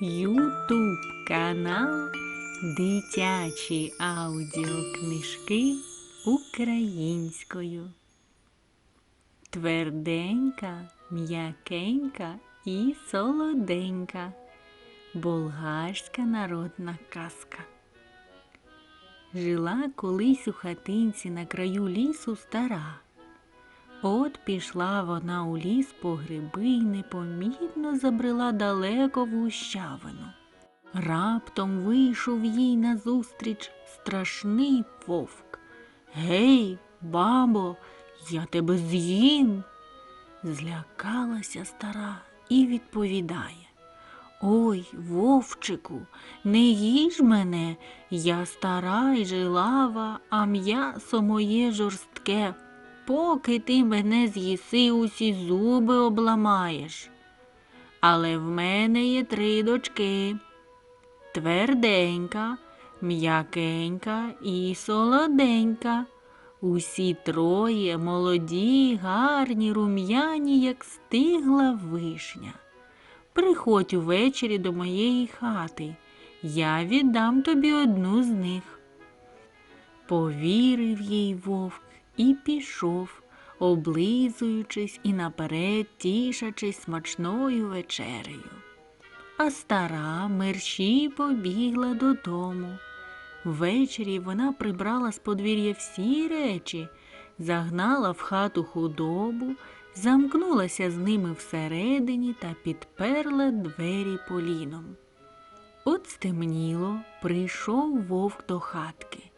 Ютуб канал Дитячі аудіокнижки українською. Тверденька, м'якенька і солоденька. Болгарська народна казка. Жила колись у хатинці на краю лісу стара. От пішла вона у ліс по гриби й непомітно забрела далеко в гущавину. Раптом вийшов їй назустріч страшний вовк. Гей, бабо, я тебе з'їм. Злякалася стара і відповідає. Ой, вовчику, не їж мене, я стара й жилава, а м'ясо моє жорстке. Поки ти мене з'їси, усі зуби обламаєш. Але в мене є три дочки тверденька, м'якенька і солоденька. Усі троє молоді, гарні, рум'яні, як стигла вишня. Приходь увечері до моєї хати, я віддам тобі одну з них. Повірив їй вовк і пішов, облизуючись і наперед тішачись смачною вечерею. А стара мерщій побігла додому. Ввечері вона прибрала з подвір'я всі речі, загнала в хату худобу, замкнулася з ними всередині та підперла двері поліном. От стемніло, прийшов вовк до хатки.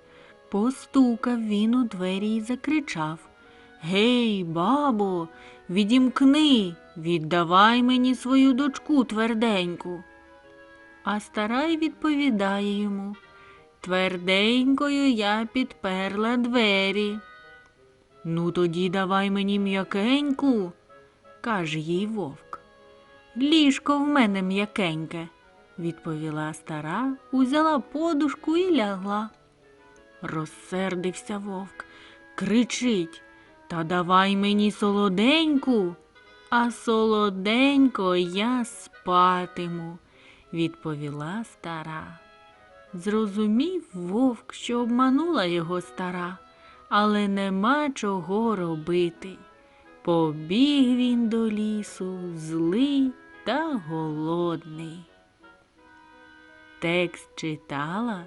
Постукав він у двері і закричав Гей, бабо, відімкни, віддавай мені свою дочку тверденьку. А стара й відповідає йому Тверденькою я підперла двері. Ну, тоді давай мені м'якеньку, каже їй вовк. Ліжко в мене м'якеньке, відповіла стара, узяла подушку і лягла. Розсердився вовк, кричить Та давай мені солоденьку, а солоденько я спатиму, відповіла стара. Зрозумів вовк, що обманула його стара, але нема чого робити. Побіг він до лісу, злий та голодний. Текст читала